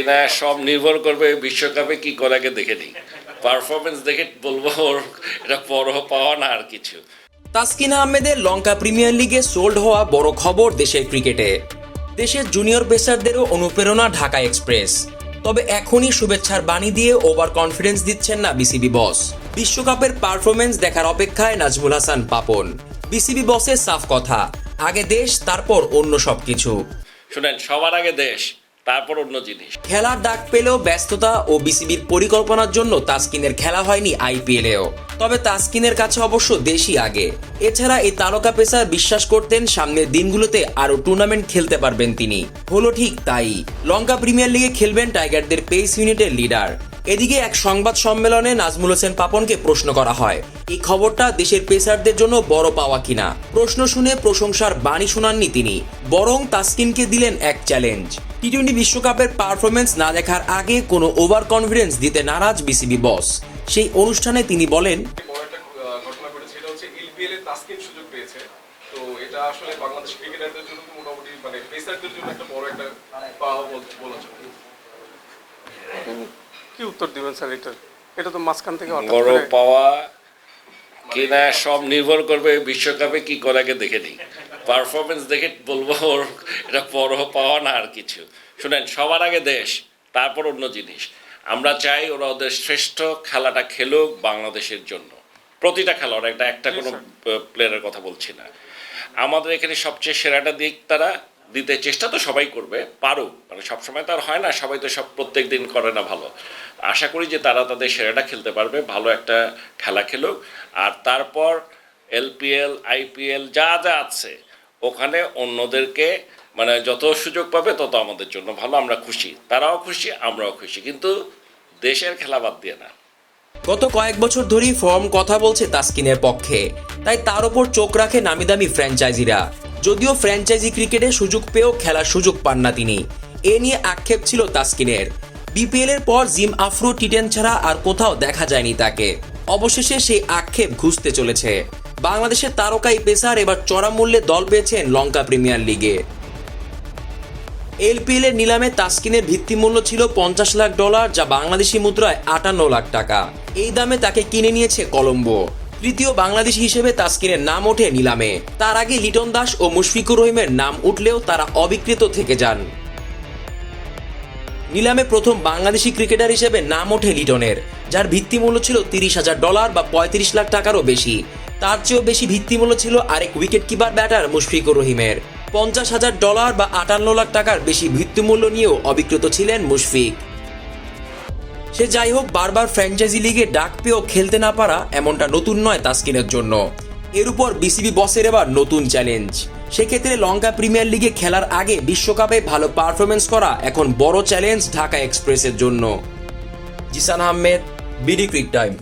কিনা সব নির্ভর করবে বিশ্বকাপে কি করে আগে দেখে নিই। পারফরমেন্স দেখে বলব ওর এটা বড় পাওয়া না আর কিছু। তাসকিন আহমেদের লঙ্কা প্রিমিয়ার লিগে সোল্ড হওয়া বড় খবর দেশের ক্রিকেটে। দেশের জুনিয়র পেসারদেরও অনুপ্রেরণা ঢাকা এক্সপ্রেস। তবে এখনই শুভেচ্ছার বাণী দিয়ে ওভার কনফিডেন্স দিচ্ছেন না বিসিবি বস। বিশ্বকাপের পারফরমেন্স দেখার অপেক্ষায় নাজমুল হাসান পাপন। বিসিবি বসের সাফ কথা আগে দেশ তারপর অন্য সবকিছু। শুনেন সবার আগে দেশ। তারপর অন্য জিনিস। খেলার ডাক পেলেও ব্যস্ততা ও বিসিবির পরিকল্পনার জন্য তাসকিনের খেলা হয়নি আইপিএলেও। তবে তাসকিনের কাছে অবশ্য দেশই আগে। এছাড়া এই তারকা পেসার বিশ্বাস করতেন সামনের দিনগুলোতে আরও টুর্নামেন্ট খেলতে পারবেন তিনি। হলো ঠিক তাই। লঙ্কা প্রিমিয়ার লিগে খেলবেন টাইগারদের পেস ইউনিটের লিডার। এদিকে এক সংবাদ সম্মেলনে নাজমুল হোসেন পাপনকে প্রশ্ন করা হয়, এই খবরটা দেশের পেসারদের জন্য বড় পাওয়া কিনা? প্রশ্ন শুনে প্রশংসার বাণী শোনাননি তিনি, বরং তাসকিনকে দিলেন এক চ্যালেঞ্জ। টি টোয়েন্টি বিশ্বকাপের পারফরমেন্স না দেখার আগে কোনো ওভার কনফিডেন্স দিতে নারাজ বিসিবি বস সেই অনুষ্ঠানে তিনি বলেন বড় একটা আহ, ঘটনা ঘটেছে এটা হচ্ছে এলপিএল এ তাসকিন সুযোগ পেয়েছে। তো এটা আসলে বাংলাদেশ ক্রিকেটারদের জন্য মোটামুটি মানে পেসারদের জন্য একটা বড় একটা পাওয়া বলা চলে। কি উত্তর দিবেন স্যার এটা? এটা তো মাঝখান থেকে বড় করে- পাওয়া কিনা সব নির্ভর করবে বিশ্বকাপে কি করে আগে দেখে নিই। পারফরমেন্স দেখে বলব ওর এটা বড় পাওয়া না আর কিছু। শুনেন সবার আগে দেশ তারপর অন্য জিনিস। আমরা চাই ওরা ওদের শ্রেষ্ঠ খেলাটা খেলুক বাংলাদেশের জন্য। প্রতিটা খেলোয়াড় একটা একটা কোনো প্লেয়ারের কথা বলছি না। আমাদের এখানে সবচেয়ে সেরাটা দিক তারা দিতে চেষ্টা তো সবাই করবে পারুক। মানে সবসময় তো আর হয় না সবাই তো সব প্রত্যেক দিন করে না ভালো। আশা করি যে তারা তাদের সেরাটা খেলতে পারবে ভালো একটা খেলা খেলুক। আর তারপর এলপিএল আইপিএল যা যা আছে ওখানে অন্যদেরকে মানে যত সুযোগ পাবে তত আমাদের জন্য ভালো, আমরা খুশি। তারাও খুশি, আমরাও খুশি। কিন্তু দেশের খেলা বাদ দিয়ে না। গত কয়েক বছর ধরেই ফর্ম কথা বলছে তাসকিনের পক্ষে। তাই তার ওপর চোখ রাখে নামিদামি ফ্র্যাঞ্চাইজিরা। যদিও ফ্র্যাঞ্চাইজি ক্রিকেটে সুযোগ পেয়েও খেলার সুযোগ পান না তিনি। এ নিয়ে আক্ষেপ ছিল তাসকিনের। বিপিএল এর পর জিম আফরো, টিটেন ছাড়া আর কোথাও দেখা যায়নি তাকে। অবশেষে সেই আক্ষেপ ঘুষতে চলেছে। বাংলাদেশের তারকাই পেসার এবার চড়া মূল্যে দল পেয়েছেন লঙ্কা প্রিমিয়ার লিগে। এলপিএল এর নিলামে তাসকিনের ভিত্তিমূল্য ছিল পঞ্চাশ লাখ ডলার, যা বাংলাদেশি মুদ্রায় আটান্ন লাখ টাকা। এই দামে তাকে কিনে নিয়েছে কলম্বো। তৃতীয় বাংলাদেশি হিসেবে তাসকিনের নাম ওঠে নিলামে। তার আগে লিটন দাস ও মুশফিকুর রহিমের নাম উঠলেও তারা অবিকৃত থেকে যান। নিলামে প্রথম বাংলাদেশি ক্রিকেটার হিসেবে নাম ওঠে লিটনের, যার ভিত্তিমূল্য ছিল তিরিশ হাজার ডলার বা পঁয়ত্রিশ লাখ টাকারও বেশি। তার চেয়েও বেশি ভিত্তিমূল্য ছিল আরেক উইকেট কিপার ব্যাটার মুশফিকুর রহিমের। পঞ্চাশ হাজার ডলার বা আটান্ন লাখ টাকার বেশি ভিত্তিমূল্য নিয়েও অবিকৃত ছিলেন মুশফিক। সে যাই হোক, বারবার ফ্র্যাঞ্চাইজি লিগে ডাক পেয়েও খেলতে না পারা এমনটা নতুন নয় তাসকিনের জন্য। এর উপর বিসিবি বসের এবার নতুন চ্যালেঞ্জ সেক্ষেত্রে লঙ্কা প্রিমিয়ার লিগে খেলার আগে বিশ্বকাপে ভালো পারফরমেন্স করা এখন বড় চ্যালেঞ্জ ঢাকা এক্সপ্রেসের জন্য। Jisan Ahmed BD Cric Time